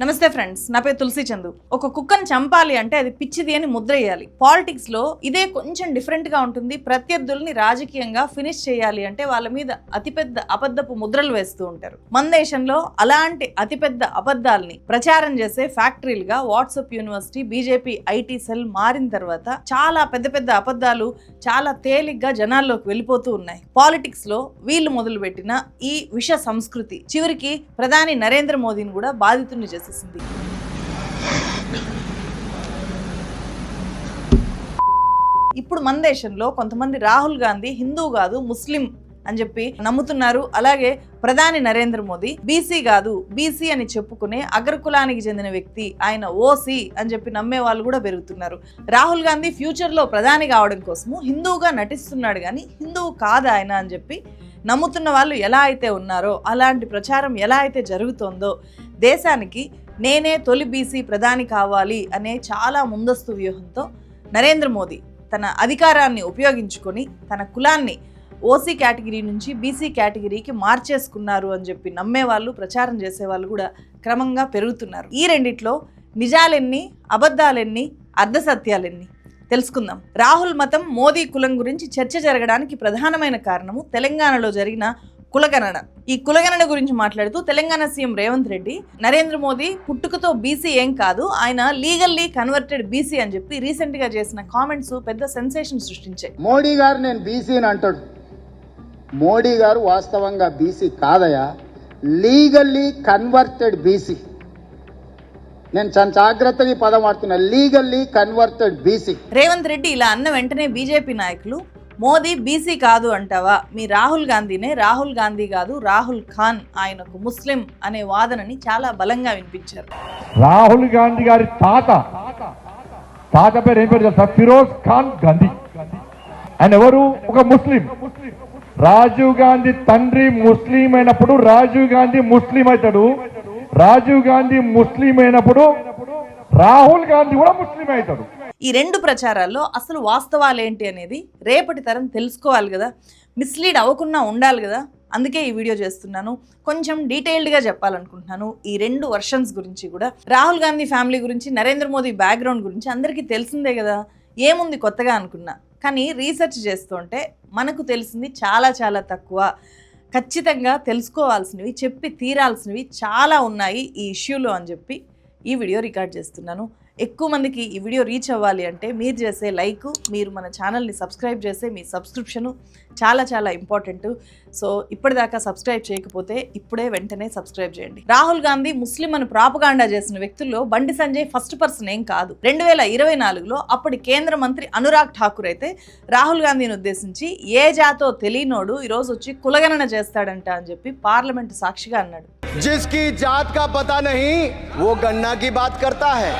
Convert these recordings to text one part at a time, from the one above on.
నమస్తే ఫ్రెండ్స్ నా పేరు తులసి చందు. ఒక కుక్కను చంపాలి అంటే అది పిచ్చిది అని ముద్ర వేయాలి. పాలిటిక్స్లో ఇదే కొంచెం డిఫరెంట్గా ఉంటుంది. ప్రత్యర్థుల్ని రాజకీయంగా ఫినిష్ చేయాలి అంటే వాళ్ళ మీద అతిపెద్ద అబద్ధపు ముద్రలు వేస్తూ ఉంటారు. మన దేశంలో అలాంటి అతిపెద్ద అబద్ధాలని ప్రచారం చేసే ఫ్యాక్టరీలుగా WhatsApp university BJP IT cell మారిన తర్వాత చాలా పెద్ద పెద్ద అబద్ధాలు చాలా తేలిగ్గా జనాల్లోకి వెళ్ళిపోతూ ఉన్నాయి. పాలిటిక్స్లో వీళ్ళు మొదలుపెట్టిన ఈ విష సంస్కృతి చివరికి ప్రధాని నరేంద్ర మోదీని కూడా బాధితుని చేసేసింది. ఇప్పుడు మన దేశంలో కొంతమంది రాహుల్ గాంధీ హిందూ కాదు ముస్లిం అని చెప్పి నమ్ముతున్నారు. అలాగే ప్రధాని నరేంద్ర మోదీ బీసీ కాదు బీసీ అని చెప్పుకునే అగ్రకులానికి చెందిన వ్యక్తి ఆయన ఓసీ అని చెప్పి నమ్మే వాళ్ళు కూడా పెరుగుతున్నారు. రాహుల్ గాంధీ ఫ్యూచర్లో ప్రధాని కావడం కోసము హిందువుగా నటిస్తున్నాడు కానీ హిందువు కాదు ఆయన అని చెప్పి నమ్ముతున్న వాళ్ళు ఎలా అయితే ఉన్నారో అలాంటి ప్రచారం ఎలా అయితే జరుగుతోందో దేశానికి నేనే తొలి బీసీ ప్రధాని కావాలి అనే చాలా ముందస్తు వ్యూహంతో నరేంద్ర మోదీ తన అధికారాన్ని ఉపయోగించుకొని తన కులాన్ని ఓసీ కేటగిరీ నుంచి బీసీ కేటగిరీకి మార్చేసుకున్నారు అని చెప్పి నమ్మేవాళ్ళు ప్రచారం చేసేవాళ్ళు కూడా క్రమంగా పెరుగుతున్నారు. ఈ రెండిట్లో నిజాలెన్ని అబద్ధాలెన్ని అర్ధసత్యాలెన్ని? తెలుసుకుందాం. రాహుల్ మతం మోదీ కులం గురించి చర్చ జరగడానికి ప్రధానమైన కారణము తెలంగాణలో జరిగిన కులగణన. ఈ కులగణన గురించి మాట్లాడుతూ తెలంగాణ సీఎం రేవంత్ రెడ్డి నరేంద్ర మోదీ పుట్టుకతో బీసీ ఏం కాదు ఆయన లీగల్లీ కన్వర్టెడ్ బీసీ అని చెప్పి రీసెంట్గా చేసిన కామెంట్స్ పెద్ద సెన్సేషన్ సృష్టించాయి. మోడీ గారు నేను బీసీ అని అంటాడు. మోడీ గారు వాస్తవంగా బీసీ కాదయా లీగల్లీ కన్వర్టెడ్ బీసీ. నేను చాలా జాగ్రత్తగా ఈ పదం వాడుతున్నా legally converted BC. Revanth Reddy ఇలా అన్న వెంటనే బీజేపీ నాయకులు మోదీ బీసీ కాదు అంటావా? మీ రాహుల్ గాంధీనే. రాహుల్ గాంధీ కాదు రాహుల్ ఖాన్ ఆయనకు ముస్లిం అనే వాదనని చాలా బలంగా వినిపించారు. రాహుల్ గాంధీ గారి తాత. తాత పేరు ఏం పేరు తెలుసా? ఫిరోజ్ ఖాన్ గాంధీ. ఆయన ఎవరు? ఒక ముస్లిం. రాజీవ్ గాంధీ తండ్రి ముస్లిం అయినప్పుడు రాజీవ్ గాంధీ ముస్లిం అవుతాడు. రాజీవ్ గాంధీ ముస్లిం అయినప్పుడు రాహుల్ గాంధీ కూడా ముస్లిం అవుతాడు. ఈ రెండు ప్రచారాల్లో అసలు వాస్తవాలు ఏంటి అనేది రేపటి తరం తెలుసుకోవాలి కదా. మిస్లీడ్ అవ్వకుండా ఉండాలి కదా. అందుకే ఈ వీడియో చేస్తున్నాను. కొంచెం డీటెయిల్డ్గా చెప్పాలనుకుంటున్నాను. ఈ రెండు వర్షన్స్ గురించి కూడా. రాహుల్ గాంధీ ఫ్యామిలీ గురించి నరేంద్ర మోదీ బ్యాక్గ్రౌండ్ గురించి అందరికీ తెలిసిందే కదా. ఏముంది కొత్తగా అనుకున్నా. కానీ రీసెర్చ్ చేస్తుంటే మనకు తెలిసింది చాలా చాలా తక్కువ. ఖచ్చితంగా తెలుసుకోవాల్సినవి చెప్పి తీరాల్సినవి చాలా ఉన్నాయి ఈ ఇష్యూలో అని చెప్పి ఈ వీడియో రికార్డ్ చేస్తున్నాను. ఎక్కువ మందికి ఈ వీడియో రీచ్ అవ్వాలి అంటే మీరు చేసే లైక్ మీరు మన ఛానల్ని సబ్స్క్రైబ్ చేసే మీ సబ్స్క్రిప్షను చాలా చాలా ఇంపార్టెంట్ సో ఇప్పటిదాకా సబ్స్క్రైబ్ చేయకపోతే ఇప్పుడే వెంటనే సబ్స్క్రైబ్ చేయండి. రాహుల్ గాంధీ ముస్లిం అని ప్రాపగాండా చేసిన వ్యక్తుల్లో బండి సంజయ్ ఫస్ట్ పర్సన్ ఏం కాదు. రెండు వేల ఇరవై నాలుగులో అప్పటి కేంద్ర మంత్రి అనురాగ్ ఠాకూర్ అయితే రాహుల్ గాంధీని ఉద్దేశించి ఏ జాతో తెలియనోడు ఈరోజు వచ్చి కులగణన చేస్తాడంట అని చెప్పి పార్లమెంట్ సాక్షిగా అన్నాడు. జిస్కి జాత్ కా పతా నహీ వో కి బాత్ కర్తా హై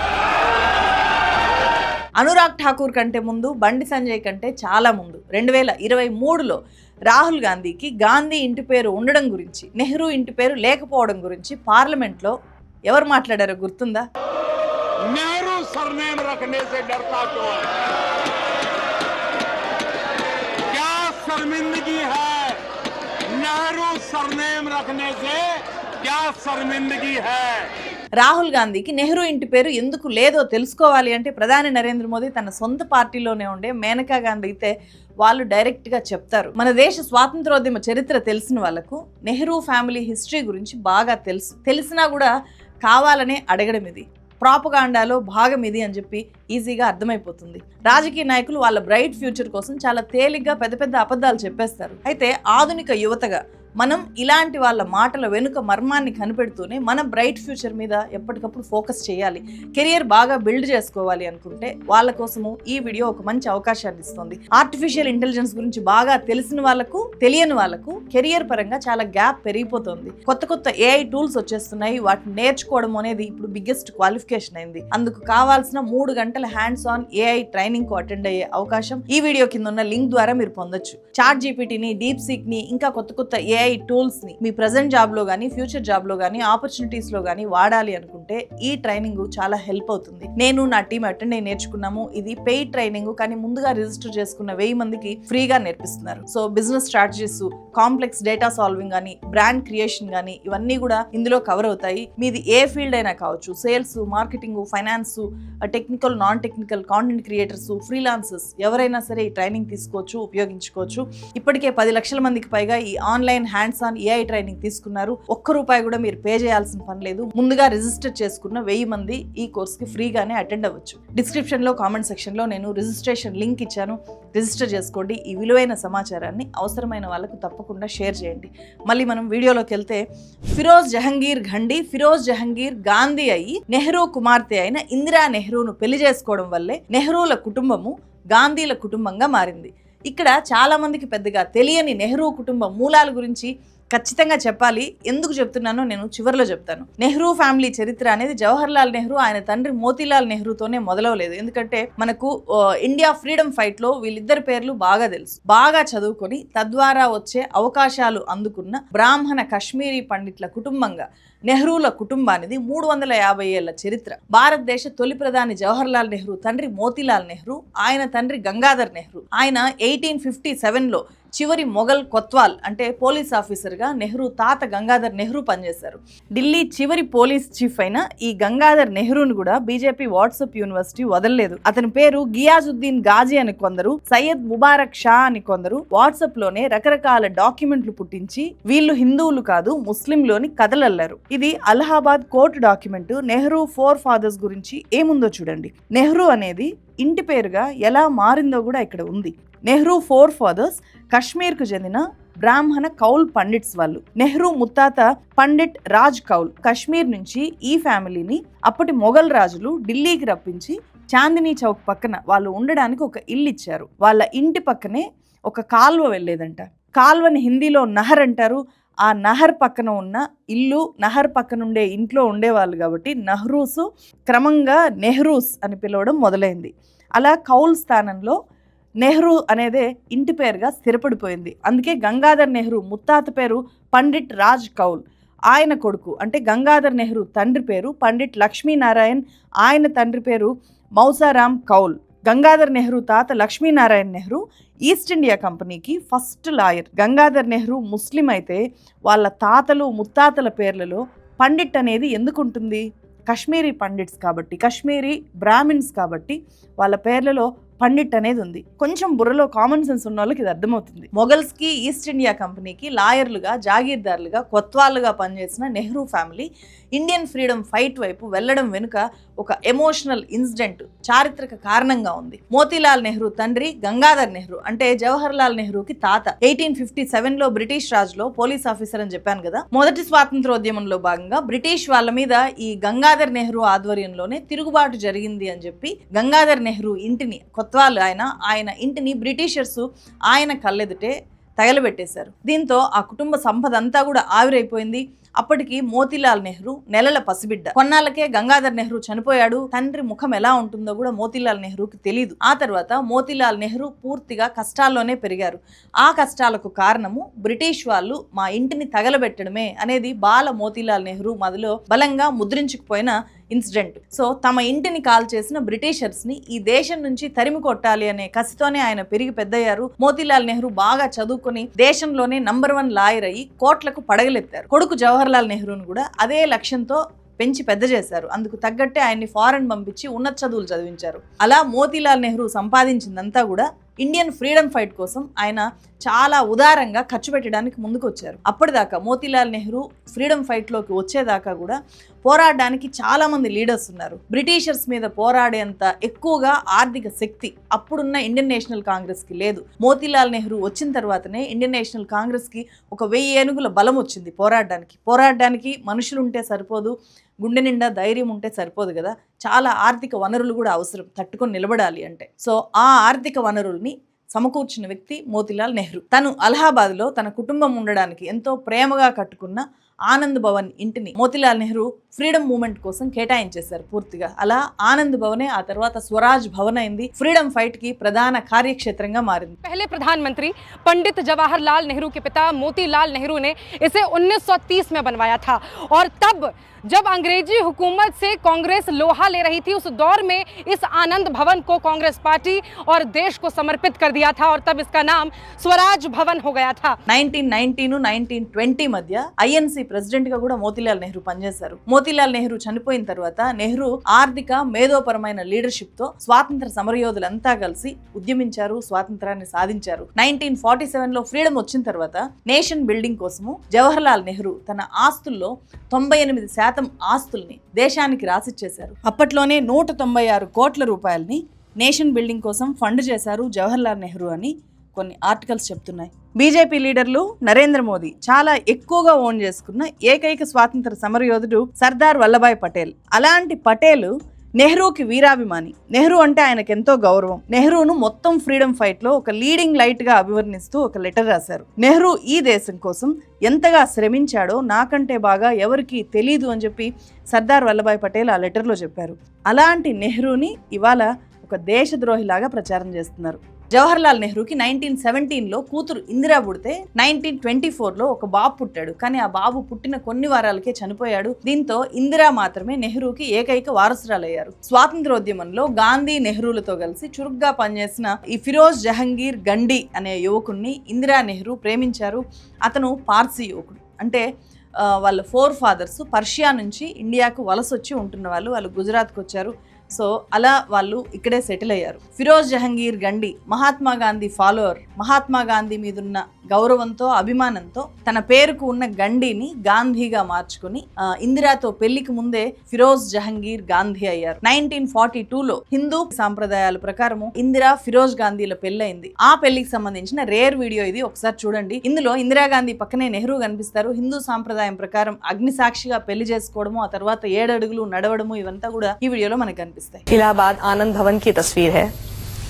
అనురాగ్ ఠాకూర్ కంటే ముందు బండి సంజయ్ కంటే చాలా ముందు రెండు వేల ఇరవై మూడులో రాహుల్ గాంధీకి గాంధీ ఇంటి పేరు ఉండడం గురించి నెహ్రూ ఇంటి పేరు లేకపోవడం గురించి పార్లమెంట్లో ఎవరు మాట్లాడారో గుర్తుందా नेहरू सरनेम रखने से डरता क्यों है क्या शर्मिंदगी है రాహుల్ గాంధీకి నెహ్రూ ఇంటి పేరు ఎందుకు లేదో తెలుసుకోవాలి అంటే ప్రధాని నరేంద్ర మోదీ తన సొంత పార్టీలోనే ఉండే మేనకా గాంధీ అయితే వాళ్ళు డైరెక్ట్గా చెప్తారు. మన దేశ స్వాతంత్రోద్యమ చరిత్ర తెలిసిన వాళ్ళకు నెహ్రూ ఫ్యామిలీ హిస్టరీ గురించి బాగా తెలుసు. తెలిసినా కూడా కావాలనే అడగడం ఇది. ప్రాపగాండాలో భాగం ఇది అని చెప్పి ఈజీగా అర్థమైపోతుంది. రాజకీయ నాయకులు వాళ్ళ బ్రైట్ ఫ్యూచర్ కోసం చాలా తేలిగ్గా పెద్ద పెద్ద అబద్ధాలు చెప్పేస్తారు. అయితే ఆధునిక యువతగా మనం ఇలాంటి వాళ్ళ మాటల వెనుక మర్మాన్ని కనిపెడుతూనే మన బ్రైట్ ఫ్యూచర్ మీద ఎప్పటికప్పుడు ఫోకస్ చేయాలి. కెరియర్ బాగా బిల్డ్ చేసుకోవాలి అనుకుంటే వాళ్ళ కోసము ఈ వీడియో ఒక మంచి అవకాశాన్ని ఇస్తుంది. ఆర్టిఫిషియల్ ఇంటెలిజెన్స్ గురించి బాగా తెలిసిన వాళ్ళకు తెలియని వాళ్ళకు కెరియర్ పరంగా చాలా గ్యాప్ పెరిగిపోతుంది. కొత్త కొత్త ఏఐ టూల్స్ వచ్చేస్తున్నాయి. వాటిని నేర్చుకోవడం అనేది ఇప్పుడు బిగ్గెస్ట్ క్వాలిఫికేషన్ అయింది. అందుకు కావాల్సిన మూడు గంటల హ్యాండ్స్ ఆన్ ఏఐ ట్రైనింగ్కు అటెండ్ అయ్యే అవకాశం ఈ వీడియో కింద ఉన్న లింక్ ద్వారా మీరు పొందొచ్చు. చాట్ జీపీటీని డీప్ సీక్ని ఇంకా కొత్త కొత్త ఏఐ ఏఐ టూల్స్ని మీ ప్రజెంట్ జాబ్లో కానీ ఫ్యూచర్ జాబ్లో కానీ ఆపర్చునిటీస్లో కానీ వాడాలి అనుకుంటే ఈ ట్రైనింగ్ చాలా హెల్ప్ అవుతుంది. నేను నా టీం అటెండ్ అయి నేర్చుకున్నాము. ఇది పెయిడ్ ట్రైనింగ్ కానీ ముందుగా రిజిస్టర్ చేసుకున్న వెయ్యి మందికి ఫ్రీగా నేర్పిస్తున్నారు. So business strategies complex data solving కానీ బ్రాండ్ క్రియేషన్ కానీ ఇవన్నీ కూడా ఇందులో కవర్ అవుతాయి. మీది ఏ ఫీల్డ్ అయినా కావచ్చు sales marketing finance technical non technical content creators freelancers ఎవరైనా సరే ఈ ట్రైనింగ్ తీసుకోవచ్చు ఉపయోగించుకోవచ్చు. ఇప్పటికే పది లక్షల మందికి పైగా ఈ online hands on AI training తీసుకున్నారు. ఒక్క రూపాయి కూడా మీరు పే చేయాల్సిన పని లేదు. ముందుగా రిజిస్టర్ చేసుకున్న వెయ్యి మంది ఈ కోర్స్కి ఫ్రీగానే అటెండ్ అవ్వచ్చు. డిస్క్రిప్షన్లో కామెంట్ సెక్షన్లో నేను రిజిస్ట్రేషన్ లింక్ ఇచ్చాను. రిజిస్టర్ చేసుకోండి. ఈ విలువైన సమాచారాన్ని అవసరమైన వాళ్ళకు తప్పకుండా షేర్ చేయండి. మళ్ళీ మనం వీడియోలోకి వెళ్తే ఫిరోజ్ జహంగీర్ ఘండి ఫిరోజ్ జహంగీర్ గాంధీ అయి నెహ్రూ కుమార్తె అయిన ఇందిరా నెహ్రూను పెళ్ళి చేసుకోవడం వల్లే నెహ్రూల కుటుంబము గాంధీల కుటుంబంగా మారింది. ఇక్కడ చాలామందికి పెద్దగా తెలియని నెహ్రూ కుటుంబ మూలాల గురించి ఖచ్చితంగా చెప్పాలి. ఎందుకు చెప్తున్నానో నేను చివరిలో చెప్తాను. నెహ్రూ ఫ్యామిలీ చరిత్ర అనేది జవహర్ లాల్ నెహ్రూ ఆయన తండ్రి మోతీలాల్ నెహ్రూతోనే మొదలవలేదు. ఎందుకంటే మనకు ఇండియా ఫ్రీడమ్ ఫైట్లో వీళ్ళిద్దరి పేర్లు బాగా తెలుసు. బాగా చదువుకొని తద్వారా వచ్చే అవకాశాలు అందుకున్న బ్రాహ్మణ కశ్మీరీ పండిట్ల కుటుంబంగా నెహ్రూల కుటుంబానిది మూడు వందల యాభై ఏళ్ళ చరిత్ర. భారతదేశ తొలి ప్రధాని జవహర్ లాల్ నెహ్రూ తండ్రి మోతీలాల్ నెహ్రూ ఆయన తండ్రి గంగాధర్ నెహ్రూ. ఆయన ఎయిటీన్ ఫిఫ్టీ సెవెన్లో చివరి మొఘల్ కొత్వాల్ అంటే పోలీస్ ఆఫీసర్గా నెహ్రూ తాత గంగాధర్ నెహ్రూ పనిచేశారు. ఢిల్లీ చివరి పోలీస్ చీఫ్ అయిన ఈ గంగాధర్ నెహ్రూను కూడా బీజేపీ వాట్సాప్ యూనివర్సిటీ వదలలేదు. అతని పేరు గియాజుద్దీన్ గాజీ అని కొందరు సయ్యద్ ముబారక్ షా అని కొందరు వాట్సాప్లోనే రకరకాల డాక్యుమెంట్లు పుట్టించి వీళ్ళు హిందువులు కాదు ముస్లింలోని కథలల్లారు. ఇది Allahabad court document. Nehru forefathers గురించి ఏముందో చూడండి. నెహ్రూ అనేది ఇంటి పేరుగా ఎలా మారిందో కూడా ఇక్కడ ఉంది. నెహ్రూ ఫోర్ ఫాదర్స్ కశ్మీర్కు చెందిన బ్రాహ్మణ కౌల్ పండిట్స్ వాళ్ళు. నెహ్రూ ముత్తాత పండిట్ రాజ్ కౌల్ కశ్మీర్ నుంచి ఈ ఫ్యామిలీని అప్పటి మొఘల్ రాజులు ఢిల్లీకి రప్పించి చాందినీ చౌక్ పక్కన వాళ్ళు ఉండడానికి ఒక ఇల్లు ఇచ్చారు. వాళ్ళ ఇంటి పక్కనే ఒక కాల్వ వెళ్ళేదంట. కాల్వని హిందీలో నహర్ అంటారు. ఆ నహర్ పక్కన ఉన్న ఇల్లు నహర్ పక్కన ఉండే ఇంట్లో ఉండేవాళ్ళు కాబట్టి నెహ్రూస్ క్రమంగా నెహ్రూస్ అని పిలవడం మొదలైంది. అలా కౌల్ స్థానంలో నెహ్రూ అనేదే ఇంటి పేరుగా స్థిరపడిపోయింది. అందుకే గంగాధర్ నెహ్రూ ముత్తాత పేరు పండిట్ రాజ్ కౌల్. ఆయన కొడుకు అంటే గంగాధర్ నెహ్రూ తండ్రి పేరు పండిట్ లక్ష్మీనారాయణ్. ఆయన తండ్రి పేరు మౌసారాం కౌల్. గంగాధర్ నెహ్రూ తాత లక్ష్మీనారాయణ నెహ్రూ ఈస్ట్ ఇండియా కంపెనీకి ఫస్ట్ లాయర్. గంగాధర్ నెహ్రూ ముస్లిం అయితే వాళ్ళ తాతలు ముత్తాతల పేర్లలో పండిట్ అనేది ఎందుకు ఉంటుంది కశ్మీరీ పండిట్స్ కాబట్టి కశ్మీరీ బ్రాహ్మిన్స్ కాబట్టి వాళ్ళ పేర్లలో పండిట్ అనేది ఉంది. కొంచెం బుర్రలో కామన్ సెన్స్ ఉన్న వాళ్ళకి ఇది అర్థమవుతుంది. మొఘల్స్కి ఈస్ట్ ఇండియా కంపెనీకి లాయర్లుగా జాగీర్దారులుగా కొత్వాళ్ళుగా పనిచేసిన Nehru family Indian freedom fight వైపు వెళ్ళడం వెనుక ఒక ఎమోషనల్ ఇన్సిడెంట్ చారిత్రక కారణంగా ఉంది. మోతీలాల్ నెహ్రూ తండ్రి గంగాధర్ నెహ్రూ అంటే జవహర్ లాల్ నెహ్రూకి తాత. ఎయిటీన్ ఫిఫ్టీ సెవెన్లో బ్రిటిష్ రాజులో పోలీస్ ఆఫీసర్ అని చెప్పాను కదా. మొదటి స్వాతంత్రోద్యమంలో భాగంగా బ్రిటిష్ వాళ్ళ మీద ఈ గంగాధర్ నెహ్రూ ఆధ్వర్యంలోనే తిరుగుబాటు జరిగింది అని చెప్పి గంగాధర్ నెహ్రూ ఇంటిని కొత్వాలు ఆయన ఆయన ఇంటిని బ్రిటిషర్స్ ఆయన కళ్ళెదుటే తగలబెట్టేశారు. దీంతో ఆ కుటుంబ సంపద అంతా కూడా ఆవిరైపోయింది. అప్పటికి మోతీలాల్ నెహ్రూ నెలల పసిబిడ్డ. కొన్నాళ్ళకే గంగాధర్ నెహ్రూ చనిపోయాడు. తండ్రి ముఖం ఎలా ఉంటుందో కూడా మోతీలాల్ నెహ్రూకి తెలియదు ఆ తర్వాత మోతీలాల్ నెహ్రూ పూర్తిగా కష్టాల్లోనే పెరిగారు. ఆ కష్టాలకు కారణము బ్రిటిష్ వాళ్ళు మా ఇంటిని తగలబెట్టడమే అనేది బాల మోతీలాల్ నెహ్రూ మదిలో బలంగా ముద్రించుకుపోయిన ఇన్సిడెంట్. సో తమ ఇంటిని కాల్ చేసిన బ్రిటిషర్స్ని ఈ దేశం నుంచి తరిమి కొట్టాలి అనే కసితోనే ఆయన పెరిగి పెద్దయ్యారు. మోతీలాల్ నెహ్రూ బాగా చదువుకొని దేశంలోనే నంబర్ వన్ లాయర్ అయ్యి కోట్లకు పడగలెత్తారు. కొడుకు జవహర్ లాల్ నెహ్రూను కూడా అదే లక్ష్యంతో పెంచి పెద్ద చేశారు. అందుకు తగ్గట్టే ఆయన్ని ఫారెన్ పంపించి ఉన్నత చదువులు చదివించారు. అలా మోతీలాల్ నెహ్రూ సంపాదించిందంతా కూడా ఇండియన్ ఫ్రీడమ్ ఫైట్ కోసం ఆయన చాలా ఉదారంగా ఖర్చు పెట్టడానికి ముందుకు వచ్చారు అప్పటిదాకా మోతీలాల్ నెహ్రూ ఫ్రీడమ్ ఫైట్లోకి వచ్చేదాకా కూడా పోరాడడానికి చాలామంది లీడర్స్ ఉన్నారు. బ్రిటిషర్స్ మీద పోరాడేంత ఎక్కువగా ఆర్థిక శక్తి అప్పుడున్న ఇండియన్ నేషనల్ కాంగ్రెస్కి లేదు. మోతీలాల్ నెహ్రూ వచ్చిన తర్వాతనే ఇండియన్ నేషనల్ కాంగ్రెస్కి ఒక వెయ్యి ఏనుగుల బలం వచ్చింది పోరాడడానికి. పోరాడడానికి మనుషులు ఉంటే సరిపోదు గుండె నిండా ధైర్యం ఉంటే సరిపోదు కదా. చాలా ఆర్థిక వనరులు కూడా అవసరం. తట్టుకొని నిలబడాలి అంటే. సో ఆ ఆర్థిక వనరుల్ని సమకూర్చిన వ్యక్తి మోతిలాల్ నెహ్రూ. తను అలహాబాద్లో తన కుటుంబం ఉండడానికి ఎంతో ప్రేమగా కట్టుకున్న ఆనంద్ భవన్ ఇంటిని మోతిలాల్ నెహ్రూ ఫ్రీడమ్ మూమెంట్ కోసం కేటాయించేశారు పూర్తిగా అలా ఆనంద్ భవనే ఆ తర్వాత స్వరాజ్ భవన్ అయింది ఫ్రీడమ్ ఫైట్ కి ప్రధాన కార్యక్షేత్రంగా మారింది पहले प्रधानमंत्री पंडित जवाहरलाल नेहरू के पिता मोतीलाल नेहरू ने इसे 1930 में बनवाया था और तब जब अंग्रेजी हुकूमत से कांग्रेस लोहा ले रही थी उस दौर में इस आनंद भवन को कांग्रेस पार्टी और देश को समर्पित कर दिया था और तब इसका नाम स्वराज भवन हो गया था నైన్టీన్ నైన్టీన్ నైన్టీన్ ట్వంటీ మధ్య ప్రెసిడెంట్గా కూడా మోతీలాల్ నెహ్రూ పనిచేశారు. మోతీలాల్ నెహ్రూ చనిపోయిన తర్వాత నెహ్రూ ఆర్థిక మేధోపరమైన లీడర్షిప్తో స్వాతంత్ర సమరయోధులంతా కలిసి ఉద్యమించారు స్వాతంత్రాన్ని సాధించారు. నైన్టీన్ ఫార్టీ సెవెన్లో ఫ్రీడమ్ వచ్చిన తర్వాత నేషన్ బిల్డింగ్ కోసము జవహర్లాల్ నెహ్రూ తన ఆస్తుల్లో తొంభై ఎనిమిది శాతం ఆస్తుల్ని దేశానికి రాసిచ్చేశారు. అప్పట్లోనే నూట తొంభై ఆరు కోట్ల రూపాయల్ని నేషన్ బిల్డింగ్ కోసం ఫండ్ చేశారు జవహర్లాల్ నెహ్రూ అని కొన్ని ఆర్టికల్స్ చెప్తున్నాయి. బీజేపీ లీడర్లు నరేంద్ర మోదీ చాలా ఎక్కువగా ఓన్ చేసుకున్న ఏకైక స్వాతంత్ర సమరయోధుడు సర్దార్ వల్లభాయ్ పటేల్. అలాంటి పటేల్ నెహ్రూకి వీరాభిమాని. నెహ్రూ అంటే ఆయనకు ఎంతో గౌరవం. నెహ్రూను మొత్తం ఫ్రీడమ్ ఫైట్లో ఒక లీడింగ్ లైట్గా అభివర్ణిస్తూ ఒక లెటర్ రాశారు. నెహ్రూ ఈ దేశం కోసం ఎంతగా శ్రమించాడో నాకంటే బాగా ఎవరికి తెలీదు అని చెప్పి సర్దార్ వల్లభాయ్ పటేల్ ఆ లెటర్లో చెప్పారు. అలాంటి నెహ్రూని ఇవాళ ఒక దేశద్రోహిలాగా ప్రచారం చేస్తున్నారు. జవహర్లాల్ నెహ్రూకి నైన్టీన్ సెవెంటీన్లో కూతురు ఇందిరా పుడితే నైన్టీన్ ట్వంటీ ఫోర్లో ఒక బాబు పుట్టాడు. కానీ ఆ బాబు పుట్టిన కొన్ని వారాలకే చనిపోయాడు. దీంతో ఇందిరా మాత్రమే నెహ్రూకి ఏకైక వారసురాలయ్యారు. స్వాతంత్రోద్యమంలో గాంధీ నెహ్రూలతో కలిసి చురుగ్గా పనిచేసిన ఈ ఫిరోజ్ జహంగీర్ గండి అనే యువకుణ్ణి ఇందిరా నెహ్రూ ప్రేమించారు. అతను పార్సీ యువకుడు. అంటే వాళ్ళ ఫోర్ ఫాదర్స్ పర్షియా నుంచి ఇండియాకు వలస వచ్చి ఉంటున్న వాళ్ళు వాళ్ళు గుజరాత్కి వచ్చారు సో అలా వాళ్ళు ఇక్కడే సెటిల్ అయ్యారు. ఫిరోజ్ జహంగీర్ గండి మహాత్మా గాంధీ ఫాలోవర్ మహాత్మా గాంధీ మీదున్న గౌరవంతో అభిమానంతో తన పేరుకు ఉన్న గండిని గాంధీగా మార్చుకుని ఇందిరాతో పెళ్ళికి ముందే ఫిరోజ్ జహంగీర్ గాంధీ అయ్యారు. నైన్టీన్ ఫార్టీ లో హిందూ సాంప్రదాయాల ప్రకారము ఇందిరా ఫిరోజ్ గాంధీల పెళ్ళయింది. ఆ పెళ్ళికి సంబంధించిన రేర్ వీడియో ఇది. ఒకసారి చూడండి. ఇందులో ఇందిరాగాంధీ పక్కనే నెహ్రూ కనిపిస్తారు. హిందూ సాంప్రదాయం ప్రకారం అగ్ని సాక్షిగా పెళ్ళి చేసుకోవడము ఆ తర్వాత ఏడడుగులు నడవడము ఇవంతా కూడా ఈ వీడియోలో మనకు కనిపిస్తాయి ఇలాహాబాద్ ఆనంద్ భవన్కి తస్వీర్ హై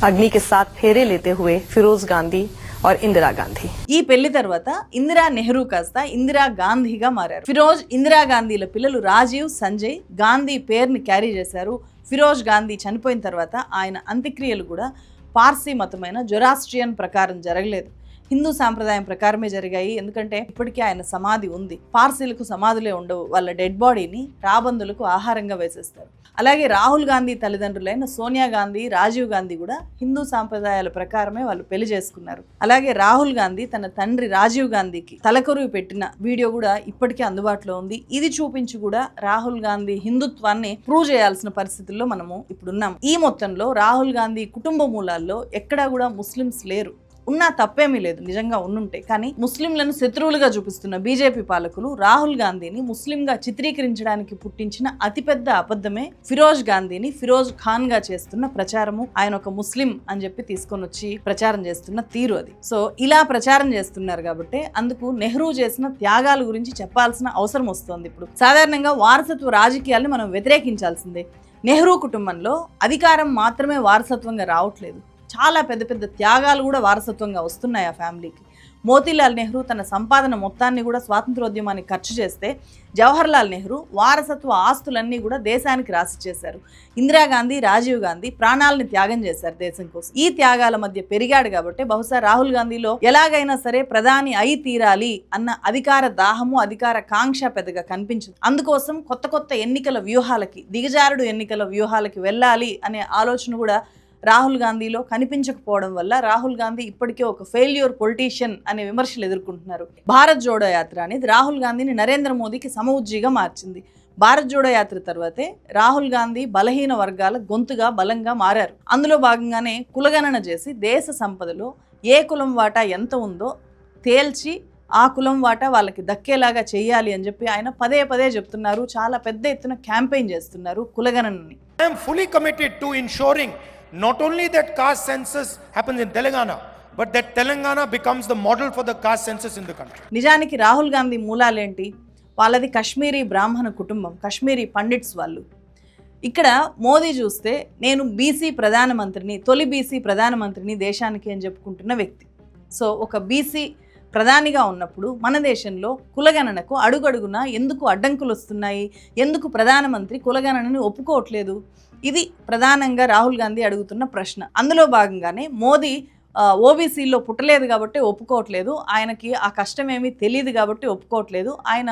అగ్ని కి సాత్ ఫేరే లేతే హుయే ఫిరోజ్ గాంధీ ఇందిరా గాంధీ ఈ పెళ్ళి తర్వాత ఇందిరా నెహ్రూ కాస్త ఇందిరా గాంధీగా మారారు. ఫిరోజ్ ఇందిరా గాంధీల పిల్లలు రాజీవ్ సంజయ్ గాంధీ పేరుని క్యారీ చేశారు. ఫిరోజ్ గాంధీ చనిపోయిన తర్వాత ఆయన అంత్యక్రియలు కూడా పార్సీ మతమైన జొరాస్ట్రియన్ ప్రకారం జరగలేదు. హిందూ సాంప్రదాయం ప్రకారమే జరిగాయి. ఎందుకంటే ఇప్పటికీ ఆయన సమాధి ఉంది. పార్సీలకు సమాధులే ఉండవు. వాళ్ళ డెడ్ బాడీని రాబందులకు ఆహారంగా వేసేస్తారు. అలాగే రాహుల్ గాంధీ తల్లిదండ్రులైన సోనియా గాంధీ రాజీవ్ గాంధీ కూడా హిందూ సాంప్రదాయాల ప్రకారమే వాళ్ళు పెళ్ళి చేసుకున్నారు. అలాగే రాహుల్ గాంధీ తన తండ్రి రాజీవ్ గాంధీకి తలకొరువు పెట్టిన వీడియో కూడా ఇప్పటికీ అందుబాటులో ఉంది. ఇది చూపించి కూడా రాహుల్ గాంధీ హిందుత్వాన్ని ప్రూవ్ చేయాల్సిన పరిస్థితుల్లో మనము ఇప్పుడున్నాం. ఈ మొత్తంలో రాహుల్ గాంధీ కుటుంబ మూలాల్లో ఎక్కడా కూడా ముస్లిమ్స్ లేరు. ఉన్నా తప్పేమీ లేదు నిజంగా ఉన్నుంటే. కానీ ముస్లింలను శత్రువులుగా చూపిస్తున్న బీజేపీ పాలకులు రాహుల్ గాంధీని ముస్లింగా చిత్రీకరించడానికి పుట్టించిన అతిపెద్ద అబద్ధమే ఫిరోజ్ గాంధీని ఫిరోజ్ ఖాన్గా చేస్తున్న ప్రచారము. ఆయన ఒక ముస్లిం అని చెప్పి తీసుకొని వచ్చి ప్రచారం చేస్తున్న తీరు అది. సో ఇలా ప్రచారం చేస్తున్నారు కాబట్టి అందుకు నెహ్రూ చేసిన త్యాగాల గురించి చెప్పాల్సిన అవసరం వస్తుంది ఇప్పుడు. సాధారణంగా వారసత్వ రాజకీయాల్ని మనం వ్యతిరేకించాల్సిందే. నెహ్రూ కుటుంబంలో అధికారం మాత్రమే వారసత్వంగా రావట్లేదు. చాలా పెద్ద పెద్ద త్యాగాలు కూడా వారసత్వంగా వస్తున్నాయి ఆ ఫ్యామిలీకి. మోతీలాల్ నెహ్రూ తన సంపాదన మొత్తాన్ని కూడా స్వాతంత్రోద్యమానికి ఖర్చు చేస్తే జవహర్లాల్ నెహ్రూ వారసత్వ ఆస్తులన్నీ కూడా దేశానికి రాసి చేశారు. ఇందిరాగాంధీ రాజీవ్ గాంధీ ప్రాణాలని త్యాగం చేశారు దేశం కోసం. ఈ త్యాగాల మధ్య పెరిగాడు కాబట్టి బహుశా రాహుల్ గాంధీలో ఎలాగైనా సరే ప్రధాని అయి తీరాలి అన్న అధికార దాహము అధికార కాంక్ష పెద్దగా కనిపించింది. అందుకోసం కొత్త కొత్త ఎన్నికల వ్యూహాలకి దిగజారుడు ఎన్నికల వ్యూహాలకి వెళ్ళాలి అనే ఆలోచన కూడా రాహుల్ గాంధీలో కనిపించకపోవడం వల్ల రాహుల్ గాంధీ ఇప్పటికే ఒక ఫెయిల్యూర్ పొలిటీషియన్ అనే విమర్శలు ఎదుర్కొంటున్నారు. భారత్ జోడో యాత్ర అనేది రాహుల్ గాంధీని నరేంద్ర మోదీకి సమవుజ్జీగా మార్చింది. భారత్ జోడో యాత్ర తర్వాతే రాహుల్ గాంధీ బలహీన వర్గాల గొంతుగా బలంగా మారారు. అందులో భాగంగానే కులగణన చేసి దేశ సంపదలో ఏ కులం వాటా ఎంత ఉందో తేల్చి ఆ కులం వాటా వాళ్ళకి దక్కేలాగా చేయాలి అని చెప్పి ఆయన పదే పదే చెప్తున్నారు. చాలా పెద్ద ఎత్తున క్యాంపెయిన్ చేస్తున్నారు కులగణనని. I'm fully committed to ensuring not only that caste census happens in Telangana but that Telangana becomes the model for the caste census in the country నిజానికి రాహుల్ గాంధీ మూలాలేంటి వాళ్ళది కశ్మీరీ బ్రాహ్మణ కుటుంబం కశ్మీరీ పండిట్స్ వాళ్ళు ఇక్కడ మోదీ చూస్తే నేను బీసీ ప్రధానమంత్రిని తొలి బీసీ ప్రధానమంత్రిని దేశానికి అని చెప్పుకుంటున్న వ్యక్తి సో ఒక బీసీ ప్రధానిగా ఉన్నప్పుడు మన దేశంలో కులగణనకు అడుగడుగునా ఎందుకు అడ్డంకులు వస్తున్నాయి? ఎందుకు ప్రధానమంత్రి కులగణనని ఒప్పుకోవట్లేదు? ఇది ప్రధానంగా రాహుల్ గాంధీ అడుగుతున్న ప్రశ్న. అందులో భాగంగానే మోదీ ఓబీసీలో పుట్టలేదు కాబట్టి ఒప్పుకోవట్లేదు. ఆయనకి ఆ కష్టం ఏమీ తెలియదు కాబట్టి ఒప్పుకోవట్లేదు. ఆయన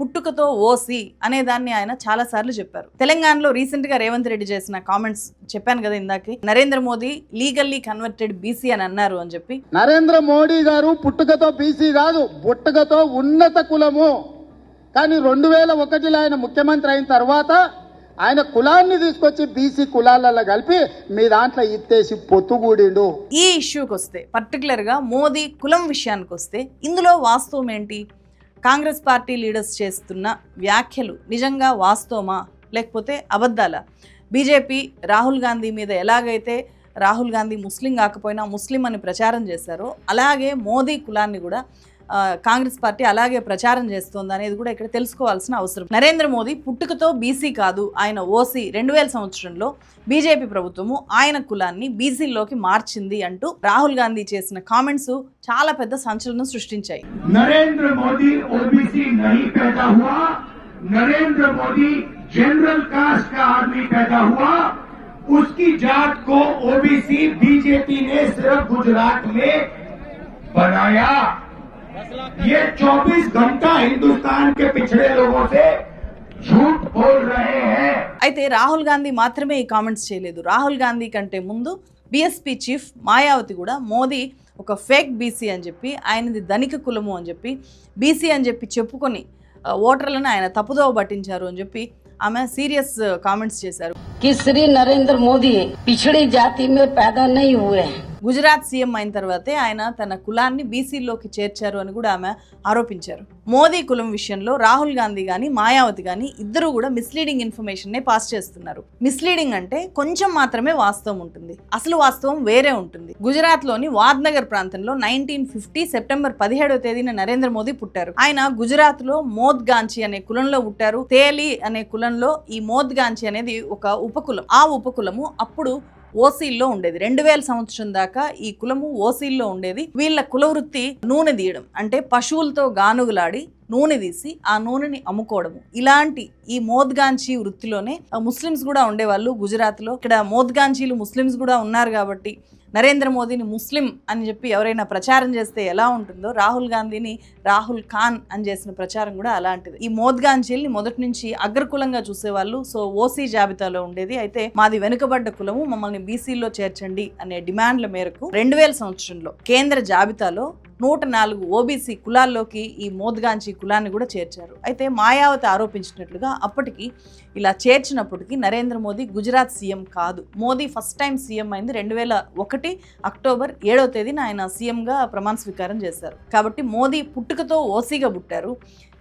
పుట్టుకతో ఓసీ అనే దాన్ని ఆయన చాలాసార్లు చెప్పారు. తెలంగాణలో రీసెంట్గా రేవంత్ రెడ్డి చేసిన కామెంట్స్ చెప్పాను కదా ఇందాక. Narendra Modi legally converted BC అని అన్నారు అని చెప్పి. నరేంద్ర మోడీ గారు పుట్టుకతో బీసీ కాదు పుట్టుకతో ఉన్నత కులము. కానీ రెండు వేల ఒకటిలో ఆయన ముఖ్యమంత్రి అయిన తర్వాత ఆయన కులాన్ని తీసుకొచ్చి బీసీ కులాలలో కలిపి మీ దాంట్లో ఇత్తేసి పొత్తుగూడిండు. ఈ ఇష్యూకి వస్తే పర్టికులర్గా మోదీ కులం విషయానికి వస్తే ఇందులో వాస్తవం ఏంటి? కాంగ్రెస్ పార్టీ లీడర్స్ చేస్తున్న వ్యాఖ్యలు నిజంగా వాస్తవమా? లేకపోతే అబద్ధాలా? బీజేపీ రాహుల్ గాంధీ మీద ఎలాగైతే రాహుల్ గాంధీ ముస్లిం కాకపోయినా ముస్లిం అని ప్రచారం చేశారో అలాగే మోదీ కులాన్ని కూడా కాంగ్రెస్ పార్టీ అలాగే ప్రచారం చేస్తోంది అనేది కూడా ఇక్కడ తెలుసుకోవాల్సిన అవసరం నరేంద్ర మోదీ పుట్టుకతో బీసీ కాదు ఆయన ఓసీ రెండు వేల సంవత్సరంలో బీజేపీ ప్రభుత్వము ఆయన కులాన్ని బీసీలోకి మార్చింది అంటూ రాహుల్ గాంధీ చేసిన కామెంట్స్ చాలా పెద్ద సంచలనం సృష్టించాయి नरेंद्र मोदी ओबीसी नहीं पैदा हुआ नरेंद्र मोदी जनरल कास्ट का आदमी पैदा हुआ उसकी जात को ओबीसी बीजेपी ने सिर्फ गुजरात में बनाया ये 24 घंटा हिंदुस्तान के पिछड़े लोगों से झूठ बोल रहे हैं అయితే రాహుల్ గాంధీ మాత్రమే ఈ కామెంట్స్ చేయలేదు రాహుల్ గాంధీ కంటే ముందు బీఎస్పీ చీఫ్ మాయావతి కూడా మోదీ ఒక ఫేక్ బీసీ అని చెప్పి ఆయనది ధనిక కులము అని చెప్పి బీసీ అని చెప్పి చెప్పుకొని ఆ, ఓటర్లను ఆయన తప్పుదోవ పట్టించారు అని చెప్పి ఆమె సీరియస్ కామెంట్స్ చేశారు कि श्री नरेंद्र मोदी पिछड़ी जाति में पैदा नहीं हुए हैं గుజరాత్ సీఎం అయిన తర్వాతే ఆయన తన కులాన్ని బీసీలోకి చేర్చారు అని కూడా ఆమె ఆరోపించారు. మోదీ కులం విషయంలో రాహుల్ గాంధీ కానీ మాయావతి కానీ ఇద్దరు కూడా మిస్లీడింగ్ ఇన్ఫర్మేషన్ నే పాస్ చేస్తున్నారు. మిస్లీడింగ్ అంటే కొంచెం మాత్రమే వాస్తవం ఉంటుంది. అసలు వాస్తవం వేరే ఉంటుంది. గుజరాత్లోని వాద్నగర్ ప్రాంతంలో నైన్టీన్ ఫిఫ్టీ సెప్టెంబర్ పదిహేడవ తేదీన నరేంద్ర మోదీ పుట్టారు. ఆయన గుజరాత్లో మోద్గాంచి అనే కులంలో పుట్టారు. తేలి అనే కులంలో ఈ మోద్గాంచి అనేది ఒక ఉపకులం ఆ ఉపకులము అప్పుడు ఓసీల్లో ఉండేది. రెండు వేల సంవత్సరం దాకా ఈ కులము ఓసీల్లో ఉండేది. వీళ్ళ కుల వృత్తి నూనె తీయడం. అంటే పశువులతో గానుగులాడి నూనె తీసి ఆ నూనెని అమ్ముకోవడము. ఇలాంటి ఈ మోద్గాంచీ వృత్తిలోనే ముస్లిమ్స్ కూడా ఉండేవాళ్ళు గుజరాత్లో. ఇక్కడ మోద్గాంచీలు ముస్లిమ్స్ కూడా ఉన్నారు కాబట్టి నరేంద్ర మోదీని ముస్లిం అని చెప్పి ఎవరైనా ప్రచారం చేస్తే ఎలా ఉంటుందో రాహుల్ గాంధీని రాహుల్ ఖాన్ అని చేసిన ప్రచారం కూడా అలాంటిది. ఈ మోద్గాంచీల్ని మొదటి నుంచి అగ్రకులంగా చూసేవాళ్ళు సో ఓసీ జాబితాలో ఉండేది. అయితే మాది వెనుకబడ్డ కులము మమ్మల్ని బీసీలో చేర్చండి అనే డిమాండ్ల మేరకు రెండు వేల సంవత్సరంలో కేంద్ర జాబితాలో నూట నాలుగు ఓబీసీ కులాల్లోకి ఈ మోద్గాంచి కులాన్ని కూడా చేర్చారు. అయితే మాయావతి ఆరోపించినట్లుగా అప్పటికి ఇలా చేర్చినప్పటికీ నరేంద్ర మోదీ గుజరాత్ సీఎం కాదు. మోదీ ఫస్ట్ టైం సీఎం అయింది రెండు వేల ఒకటి అక్టోబర్ ఏడవ తేదీన ఆయన సీఎంగా ప్రమాణ స్వీకారం చేశారు. కాబట్టి మోదీ పుట్టుకతో ఓసీగా పుట్టారు.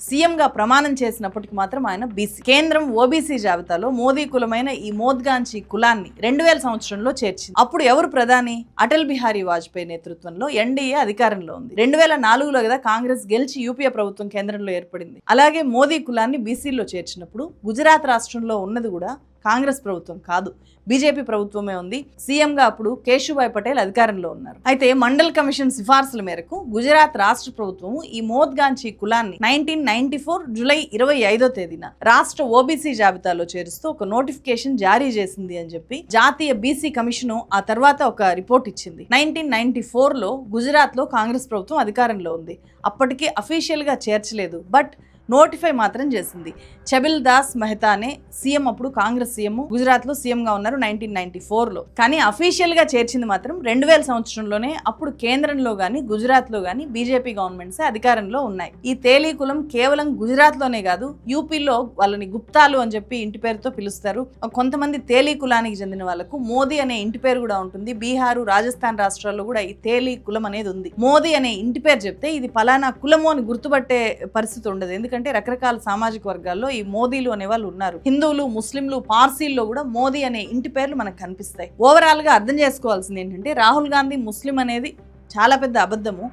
సీఎంగా ప్రమాణం చేసినప్పటికి మాత్రం ఆయన బీసీ. కేంద్రం ఓబీసీ జాబితాలో మోదీ కులమైన ఈ మోద్గాంచి కులాన్ని రెండు వేల సంవత్సరంలో చేర్చింది. అప్పుడు ఎవరు ప్రధాని? అటల్ బిహారీ వాజ్పేయి నేతృత్వంలో ఎన్డీఏ అధికారంలో ఉంది. రెండు వేల నాలుగులో కదా కాంగ్రెస్ గెలిచి యూపీఏ ప్రభుత్వం కేంద్రంలో ఏర్పడింది. అలాగే మోదీ కులాన్ని బీసీలో చేర్చినప్పుడు గుజరాత్ రాష్ట్రంలో ఉన్నది కూడా కాంగ్రెస్ ప్రభుత్వం కాదు. బీజేపీ ప్రభుత్వమే ఉంది. సీఎంగా అప్పుడు కేశుభాయ్ పటేల్ అధికారంలో ఉన్నారు. అయితే మండల్ కమిషన్ సిఫార్సుల మేరకు గుజరాత్ రాష్ట్ర ప్రభుత్వము ఈ మోద్గాంచి కులాన్ని నైన్టీన్ నైన్టీ ఫోర్ జులై ఇరవై ఐదో తేదీన రాష్ట్ర ఓబీసీ జాబితాలో చేరుస్తూ ఒక నోటిఫికేషన్ జారీ చేసింది అని చెప్పి జాతీయ బీసీ కమిషన్ ఆ తర్వాత ఒక రిపోర్ట్ ఇచ్చింది. నైన్టీన్ నైన్టీ ఫోర్లో గుజరాత్లో కాంగ్రెస్ ప్రభుత్వం అధికారంలో ఉంది. అప్పటికి అఫీషియల్గా చేర్చలేదు. బట్ నోటిఫై మాత్రం చేసింది. చబిల్ దాస్ మెహతానే సీఎం అప్పుడు కాంగ్రెస్ సీఎం గుజరాత్లో ఉన్నారు నైన్టీన్ నైన్టీ ఫోర్లో. కానీ అఫీషియల్గా చేర్చింది మాత్రం రెండు వేల సంవత్సరంలోనే అప్పుడు కేంద్రంలో కానీ గుజరాత్లో కానీ బీజేపీ గవర్నమెంట్స్ అధికారంలో ఉన్నాయి. ఈ తేలీ కులం కేవలం గుజరాత్లోనే కాదు యూపీలో వాళ్ళని గుప్తాలు అని చెప్పి ఇంటి పేరుతో పిలుస్తారు. కొంతమంది తేలీ కులానికి చెందిన వాళ్ళకు మోదీ అనే ఇంటి పేరు కూడా ఉంటుంది. బీహారు రాజస్థాన్ రాష్ట్రాల్లో కూడా ఈ తేలీ కులం అనేది ఉంది. మోదీ అనే ఇంటి పేరు చెప్తే ఇది ఫలానా కులము అని గుర్తుపట్టే పరిస్థితి ఉండదు. ఎందుకంటే ఎందుకంటే రకరకాల సామాజిక వర్గాల్లో ఈ మోదీలు అనే వాళ్ళు ఉన్నారు. హిందువులు ముస్లింలు పార్సీల్లో కూడా మోదీ అనే ఇంటి పేర్లు మనకు కనిపిస్తాయి. ఓవరాల్గా అర్థం చేసుకోవాల్సింది ఏంటంటే రాహుల్ గాంధీ ముస్లిం అనేది చాలా పెద్ద అబద్ధము.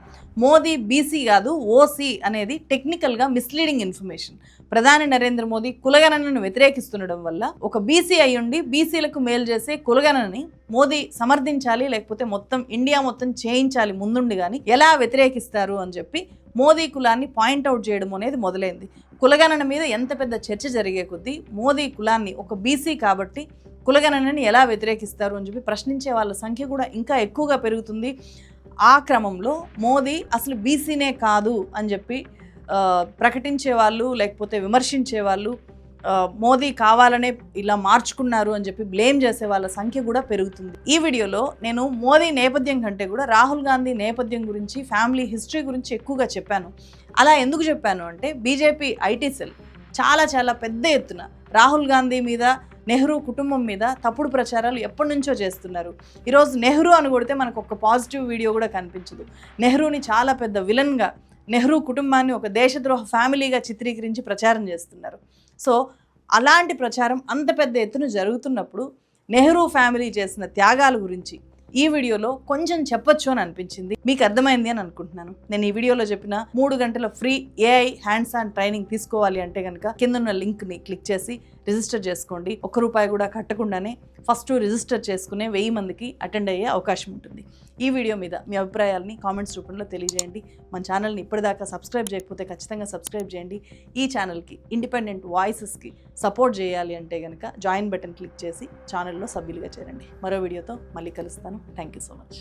మోదీ బీసీ కాదు ఓసీ అనేది టెక్నికల్గా మిస్లీడింగ్ ఇన్ఫర్మేషన్ ప్రధాని నరేంద్ర మోదీ కులగణనను వ్యతిరేకిస్తుండడం వల్ల ఒక బీసీ అయ్యుండి బీసీలకు మేలు చేసే కులగణనని మోదీ సమర్థించాలి లేకపోతే మొత్తం ఇండియా మొత్తం చేయించాలి ముందుండి కానీ ఎలా వ్యతిరేకిస్తారు అని చెప్పి మోదీ కులాన్ని పాయింట్అవుట్ చేయడం అనేది మొదలైంది. కులగణన మీద ఎంత పెద్ద చర్చ జరిగే కొద్దీ మోదీ కులాన్ని ఒక బీసీ కాబట్టి కులగణనని ఎలా వ్యతిరేకిస్తారు అని చెప్పి ప్రశ్నించే వాళ్ళ సంఖ్య కూడా ఇంకా ఎక్కువగా పెరుగుతుంది. ఆ క్రమంలో మోదీ అసలు బీసీనే కాదు అని చెప్పి ప్రకటించే వాళ్ళు లేకపోతే విమర్శించే వాళ్ళు మోదీ కావాలనే ఇలా మార్చుకున్నారు అని చెప్పి బ్లేమ్ చేసే వాళ్ళ సంఖ్య కూడా పెరుగుతుంది. ఈ వీడియోలో నేను మోదీ నేపథ్యం కంటే కూడా రాహుల్ గాంధీ నేపథ్యం గురించి ఫ్యామిలీ హిస్టరీ గురించి ఎక్కువగా చెప్పాను. అలా ఎందుకు చెప్పాను అంటే బీజేపీ ఐటీ సెల్ చాలా చాలా పెద్ద ఎత్తున రాహుల్ గాంధీ మీద నెహ్రూ కుటుంబం మీద తప్పుడు ప్రచారాలు ఎప్పటి నుంచో చేస్తున్నారు. ఈరోజు నెహ్రూ అని కొడితే మనకు ఒక పాజిటివ్ వీడియో కూడా కనిపించదు. నెహ్రూని చాలా పెద్ద విలన్గా నెహ్రూ కుటుంబాన్ని ఒక దేశద్రోహ ఫ్యామిలీగా చిత్రీకరించి ప్రచారం చేస్తున్నారు. సో అలాంటి ప్రచారం అంత పెద్ద ఎత్తున జరుగుతున్నప్పుడు నెహ్రూ ఫ్యామిలీ చేసిన త్యాగాల గురించి ఈ వీడియోలో కొంచెం చెప్పొచ్చు అని అనిపించింది. మీకు అర్థమైంది అని అనుకుంటున్నాను. నేను ఈ వీడియోలో చెప్పిన మూడు గంటల free AI hands on training తీసుకోవాలి అంటే కనుక కింద ఉన్న లింక్ని క్లిక్ చేసి రిజిస్టర్ చేసుకోండి. ఒక్క రూపాయి కూడా కట్టకుండానే ఫస్ట్ రిజిస్టర్ చేసుకునే వెయ్యి మందికి అటెండ్ అయ్యే అవకాశం ఉంటుంది. ఈ వీడియో మీద మీ అభిప్రాయాల్ని కామెంట్స్ రూపంలో తెలియజేయండి. మన ఛానల్ని ఇప్పటిదాకా సబ్స్క్రైబ్ చేయకపోతే ఖచ్చితంగా సబ్స్క్రైబ్ చేయండి. ఈ ఛానల్కి ఇండిపెండెంట్ వాయిసెస్కి సపోర్ట్ చేయాలి అంటే కనుక జాయిన్ బటన్ క్లిక్ చేసి ఛానల్లో సభ్యులుగా చేరండి. మరో వీడియోతో మళ్ళీ కలుస్తాను. Thank you so much